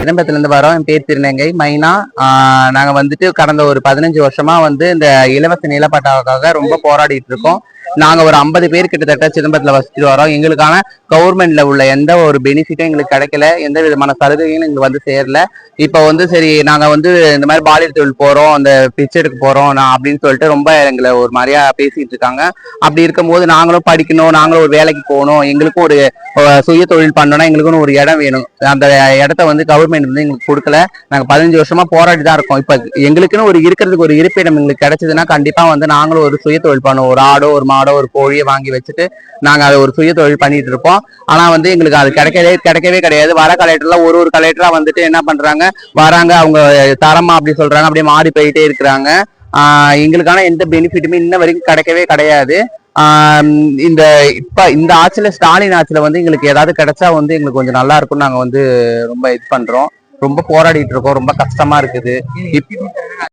சிதம்பரத்துல இருந்து வரோம். என் பேர் திருநங்கை. மைனா ஆஹ் நாங்க வந்துட்டு கடந்த ஒரு பதினஞ்சு வருஷமா வந்து இந்த இலவச நிலப்பட்டாவுக்காக ரொம்ப போராடிட்டு இருக்கோம். நாங்க ஒரு ஐம்பது பேர் கிட்டத்தட்ட சிதம்பரத்தில் வசிச்சுட்டு வரோம். எங்களுக்கான கவர்மெண்ட்ல உள்ள எந்த ஒரு பெனிஃபிட்டும் எங்களுக்கு கிடைக்கல. எந்த விதமான சலுகையும் எங்களுக்கு வந்து சேரல. இப்போ வந்து சரி நாங்க வந்து இந்த மாதிரி பாலியல் தொழில் போறோம் அந்த பிச்சை எடுக்க போறோம் நான் அப்படின்னு சொல்லிட்டு ரொம்ப எங்களை ஒரு மாதிரியா பேசிட்டு இருக்காங்க. அப்படி இருக்கும்போது நாங்களும் படிக்கணும் நாங்களும் ஒரு வேலைக்கு போகணும். எங்களுக்கும் ஒரு சுய தொழில் பண்ணணும்னா எங்களுக்குன்னு ஒரு இடம் வேணும். அந்த இடத்த வந்து கவர்மெண்ட் வந்து எங்களுக்கு கொடுக்கல. நாங்க பதினஞ்சு வருஷமா போராடி தான் இருக்கோம். இப்ப எங்களுக்குன்னு ஒரு இருக்கிறதுக்கு ஒரு இருப்பிடம் எங்களுக்கு கிடைச்சதுன்னா கண்டிப்பா வந்து நாங்களும் ஒரு சுய தொழில் பண்ணுவோம். ஒரு ஆடோ ஒரு மாடோ ஒரு கோழியை வாங்கி வச்சுட்டு நாங்கள் அதை ஒரு சுய தொழில் பண்ணிட்டு இருப்போம். ஆனால் வந்து எங்களுக்கு அது கிடைக்கவே கிடைக்கவே கிடையாது. வர கலெக்டர்லாம் ஒரு ஒரு கலெக்டராக வந்துட்டு என்ன பண்றாங்க? வராங்க அவங்க தரமா அப்படி சொல்றாங்க. அப்படியே மாறி போயிட்டே இருக்கிறாங்க. எங்களுக்கான எந்த பெனிஃபிட்டுமே இன்ன வரைக்கும் கிடைக்கவே கிடையாது. இந்த இப்ப இந்த ஆட்சியில ஸ்டாலின் ஆட்சியில வந்து எங்களுக்கு ஏதாவது கிடைச்சா வந்து எங்களுக்கு கொஞ்சம் நல்லா இருக்கும்னு நாங்க வந்து ரொம்ப இது பண்றோம். ரொம்ப போராடிட்டு இருக்கோம். ரொம்ப கஷ்டமா இருக்குது.